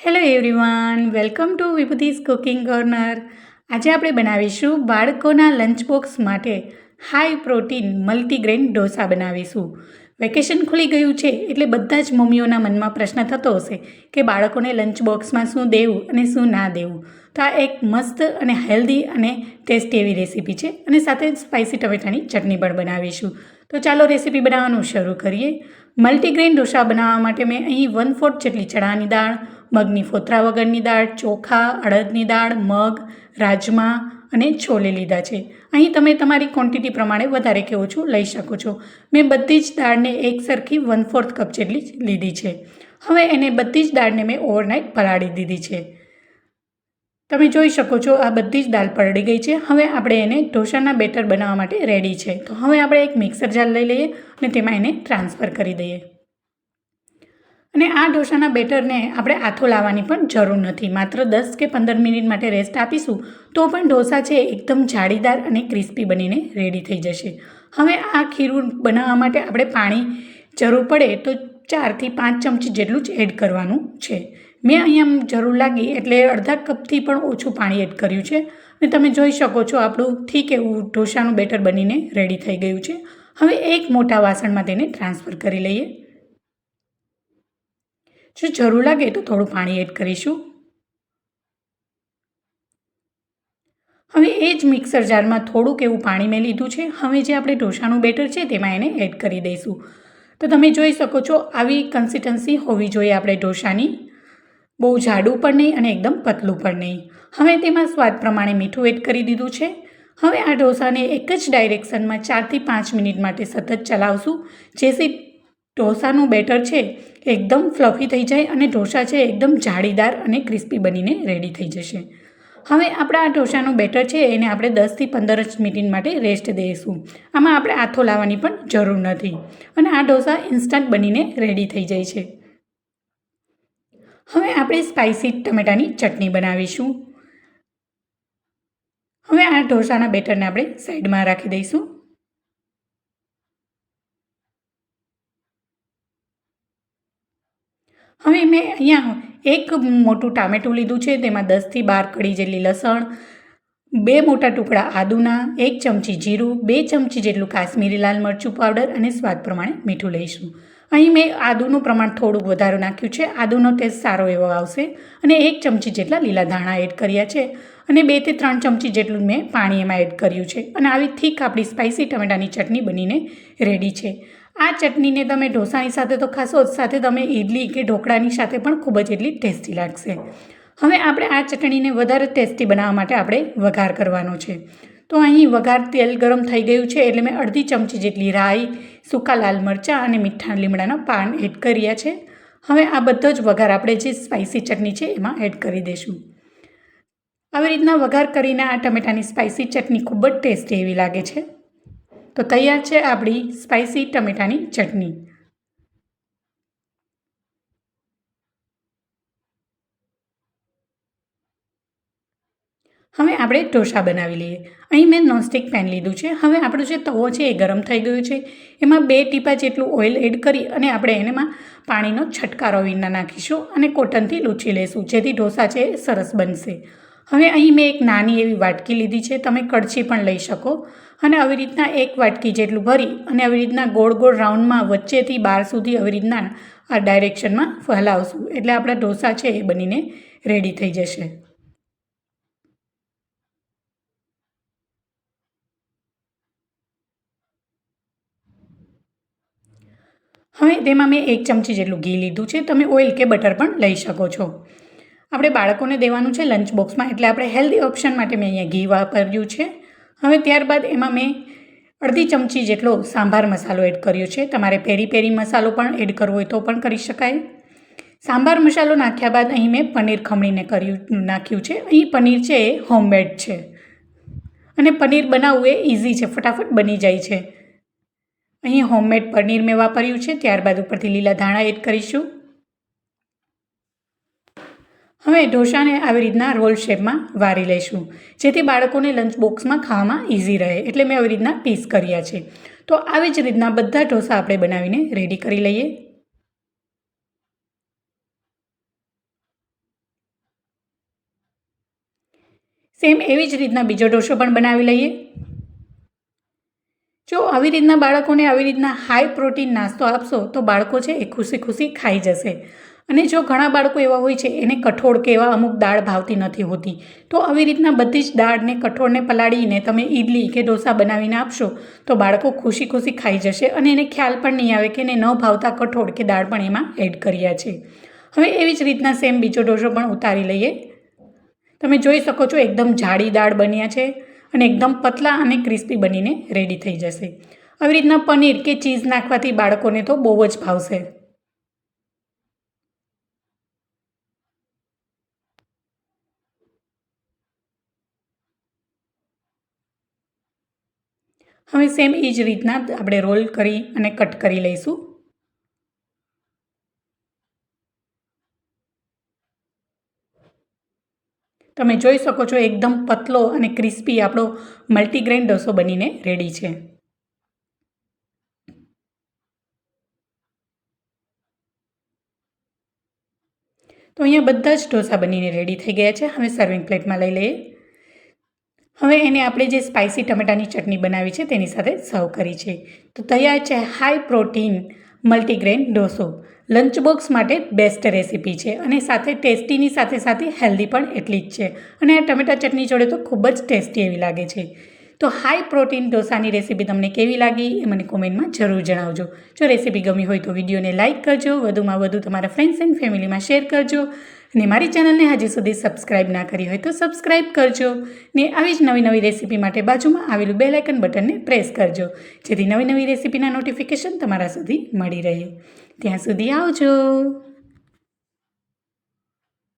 Hello everyone welcome to Vibhuti's cooking corner આજે આપણે બનાવીશું બાળકોના લંચ બોક્સ માટે હાઈ પ્રોટીન મલ્ટીગ્રેન ઢોસા બનાવીશું. વેકેશન ખુલી ગયું છે એટલે બધા જ મમ્મીઓના મનમાં પ્રશ્ન થતો હશે કે બાળકોને લંચ બોક્સમાં શું દેવું અને શું ના દેવું? તો આ એક મસ્ત અને હેલ્ધી અને ટેસ્ટી એવી રેસીપી છે અને સાથે સ્પાઇસી ટમેટાની ચટણી પણ બનાવીશું. તો ચાલો રેસીપી બનાવવાનું શરૂ કરીએ. મલ્ટીગ્રેન ઢોસા બનાવવા માટે મેં અહીં વન ફોર્થ જેટલી ચણાની દાળ, મગની ફોતરા વગરની દાળ, ચોખા, અડદની દાળ, મગ, રાજમા અને છોલે લીધા છે. અહીં તમે તમારી ક્વોન્ટિટી પ્રમાણે વધારે કે ઓછું લઈ શકો છો. મેં બધી જ દાળને એક સરખી વન ફોર્થ કપ જેટલી લીધી છે. હવે એને બધી જ દાળને મેં ઓવરનાઇટ પલાળી દીધી છે. તમે જોઈ શકો છો આ બધી જ દાળ પલળી ગઈ છે. હવે આપણે એને ઢોસાના બેટર બનાવવા માટે રેડી છે. તો હવે આપણે એક મિક્સર જાર લઈ લઈએ અને તેમાં એને ટ્રાન્સફર કરી દઈએ. અને આ ઢોસાના બેટરને આપણે આથો લાવવાની પણ જરૂર નથી. માત્ર દસ કે પંદર મિનિટ માટે રેસ્ટ આપીશું, તો પણ ઢોસા છે એકદમ જાળીદાર અને ક્રિસ્પી બનીને રેડી થઈ જશે. હવે આ ખીરું બનાવવા માટે આપણે પાણી જરૂર પડે તો ચારથી પાંચ ચમચી જેટલું જ એડ કરવાનું છે. મેં અહીંયા જરૂર લાગી એટલે અડધા કપથી પણ ઓછું પાણી એડ કર્યું છે. અને તમે જોઈ શકો છો આપણું ઠીક એવું ઢોસાનું બેટર બનીને રેડી થઈ ગયું છે. હવે એક મોટા વાસણમાં તેને ટ્રાન્સફર કરી લઈએ. જો જરૂર લાગે તો થોડું પાણી એડ કરીશું. હવે એ જ મિક્સર જારમાં થોડુંક એવું પાણી મેં લીધું છે. હવે જે આપણે ઢોસાનું બેટર છે તેમાં એને એડ કરી દઈશું. તો તમે જોઈ શકો છો આવી કન્સિસ્ટન્સી હોવી જોઈએ આપણે ઢોસાની. બહુ જાડું પણ નહીં અને એકદમ પતલું પણ નહીં. હવે તેમાં સ્વાદ પ્રમાણે મીઠું એડ કરી દીધું છે. હવે આ ઢોસાને એક જ ડાયરેક્શનમાં ચારથી પાંચ મિનિટ માટે સતત ચલાવશું. જેથી ઢોસાનું બેટર છે. એકદમ ફ્લફી થઈ જાય અને ઢોસા છે એકદમ જાળીદાર અને ક્રિસ્પી બનીને રેડી થઈ જશે. હવે આપણા આ ઢોસાનું બેટર છે એને આપણે દસથી પંદર જ મિનિટ માટે રેસ્ટ દઈશું. આમાં આપણે આથો લાવવાની પણ જરૂર નથી. અને આ ઢોસા ઇન્સ્ટન્ટ બનીને રેડી થઈ જાય છે. હવે આપણે સ્પાઇસી ટમેટાની ચટણી બનાવીશું. હવે આ ઢોસાના બેટરને આપણે સાઈડમાં રાખી દઈશું. હવે મેં અહીંયા એક મોટું ટામેટું લીધું છે, તેમાં દસથી બાર કળી જેટલી લસણ, બે મોટા ટુકડા આદુના, એક ચમચી જીરું, બે ચમચી જેટલું કાશ્મીરી લાલ મરચું પાવડર અને સ્વાદ પ્રમાણે મીઠું લઈશું. અહીં મેં આદુનું પ્રમાણ થોડુંક વધારે નાખ્યું છે, આદુનો ટેસ્ટ સારો એવો આવશે અને એક ચમચી જેટલા લીલા ધાણા એડ કર્યા છે અને બેથી ત્રણ ચમચી જેટલું મેં પાણી એમાં એડ કર્યું છે અને આવી થીક આપણી સ્પાઇસી ટમેટાની ચટણી બનીને રેડી છે. આ ચટણીને તમે ઢોસાની સાથે તો ખાશો સાથે તમે ઇડલી કે ઢોકળાની સાથે પણ ખૂબ જ એટલી ટેસ્ટી લાગશે. હવે આપણે આ ચટણીને વધારે ટેસ્ટી બનાવવા માટે આપણે વઘાર કરવાનો છે. તો અહીં વઘાર તેલ ગરમ થઈ ગયું છે એટલે મેં અડધી ચમચી જેટલી રાઈ, સૂકા લાલ મરચાં અને મીઠા લીમડાના પાન એડ કર્યા છે. હવે આ બધો જ વઘાર આપણે જે સ્પાઇસી ચટણી છે એમાં એડ કરી દઈશું. આવી રીતના વઘાર કરીને આ ટમેટાની સ્પાઇસી ચટણી ખૂબ જ ટેસ્ટી એવી લાગે છે. તો તૈયાર છે આપણી સ્પાઇસી ટમેટાની ચટણી. હવે આપણે ઢોસા બનાવી લઈએ. અહીં મેં નોનસ્ટિક પેન લીધું છે. હવે આપણો જે તવો છે એ ગરમ થઈ ગયો છે. એમાં બે ટીપા જેટલું ઓઇલ એડ કરી અને આપણે એનામાં પાણીનો છટકારો વિના નાખીશું અને કોટનથી લૂછી લઈશું જેથી ઢોસા છે સરસ બનશે. હવે અહીં મેં એક નાની એવી વાટકી લીધી છે, તમે કડછી પણ લઈ શકો. અને આવી રીતના એક વાટકી જેટલું ભરી અને આવી રીતના ગોળ ગોળ રાઉન્ડમાં વચ્ચેથી બાર સુધી આવી રીતના આ ડાયરેક્શનમાં ફેલાવશું. એટલે આપણા ઢોસા છે એ બનીને રેડી થઈ જશે. હવે તેમાં મેં એક ચમચી જેટલું ઘી લીધું છે. તમે ઓઇલ કે બટર પણ લઈ શકો છો. આપણે બાળકોને દેવાનું છે લંચ બોક્સમાં એટલે આપણે હેલ્ધી ઓપ્શન માટે મેં અહીંયા ઘી વાપર્યું છે. હવે ત્યારબાદ એમાં મેં અડધી ચમચી જેટલો સાંભાર મસાલો એડ કર્યો છે. તમારે પેરી પેરી મસાલો પણ એડ કરવો હોય તો પણ કરી શકાય. સાંભાર મસાલો નાખ્યા બાદ અહીં મેં પનીર ખમણીને કર્યું, નાખ્યું છે. અહીં પનીર છે એ હોમમેડ છે. અને પનીર બનાવવું એ ઇઝી છે, ફટાફટ બની જાય છે. અહીં હોમમેડ પનીર મેં વાપર્યું છે. ત્યારબાદ ઉપરથી લીલા ધાણા એડ કરીશું. હવે ઢોસાને આવી રીતના રોલ શેપમાં વારી લઈશું. જેથી બાળકોને લંચ બોક્સમાં ખાવામાં ઇઝી રહે. એટલે મેં આવી રીતના પીસ કર્યા છે. તો આવી જ રીતના બધા ઢોસા આપણે બનાવીને રેડી કરી લઈએ. સેમ એવી જ રીતના બીજો ઢોસો પણ બનાવી લઈએ. જો આવી રીતના બાળકોને આવી રીતના હાઈ પ્રોટીન નાસ્તો આપશો, તો બાળકો છે એ ખુશી ખુશી ખાઈ જશે. અને જો ઘણા બાળકો એવા હોય છે, એને કઠોળ કે એવા અમુક દાળ ભાવતી નથી હોતી, તો આવી રીતના બધી જ દાળને કઠોળને પલાળીને તમે ઇડલી કે ઢોસા બનાવીને આપશો, તો બાળકો ખુશી ખુશી ખાઈ જશે અને એને ખ્યાલ પણ નહીં આવે કે એને ન ભાવતા કઠોળ કે દાળ પણ એમાં એડ કર્યા છે. હવે એવી જ રીતના સેમ બીજો ઢોસો પણ ઉતારી લઈએ. તમે જોઈ શકો છો, એકદમ જાડી દાળ બન્યા છે. અને એકદમ પતલા અને ક્રિસ્પી બનીને રેડી થઈ જશે. આવી રીતના પનીર કે ચીઝ નાખવાથી બાળકોને તો બહુ જ ભાવશે. હવે સેમ એ જ રીતના આપણે રોલ કરી અને કટ કરી લઈશું. તમે જોઈ શકો છો એકદમ પતલો અને ક્રિસ્પી આપણો મલ્ટીગ્રેન ડોસો બનીને રેડી છે. તો અહીંયા બધા જ ઢોસા બનીને રેડી થઈ ગયા છે. હવે સર્વિંગ પ્લેટમાં લઈ લઈએ. હવે એને આપણે જે સ્પાઇસી ટમેટાની ચટણી બનાવી છે તેની સાથે સર્વ કરી છે. તો તૈયાર છે high protein multigrain dosa. Lunch box માટે બેસ્ટ રેસીપી છે અને સાથે ટેસ્ટીની સાથે સાથે હેલ્ધી પણ એટલી જ છે. અને આ ટમેટા ચટણી જોડે તો ખૂબ જ ટેસ્ટી એવી લાગે છે. તો હાઈ પ્રોટીન ઢોસાની રેસીપી તમને કેવી લાગી એ મને કોમેન્ટમાં જરૂર જણાવજો. જો રેસીપી ગમી હોય તો વિડીયોને લાઇક કરજો, વધુમાં વધુ તમારા ફ્રેન્ડ્સ એન્ડ ફેમિલીમાં શેર કરજો અને મારી ચેનલને હજી સુધી સબસ્ક્રાઇબ ના કરી હોય તો સબસ્ક્રાઇબ કરજો ને આવી જ નવી નવી રેસીપી માટે બાજુમાં આવેલું બે આઇકન બટનને પ્રેસ કરજો, જેથી નવી નવી રેસીપીના નોટિફિકેશન તમારા સુધી મળી રહે. ત્યાં સુધી આવજો.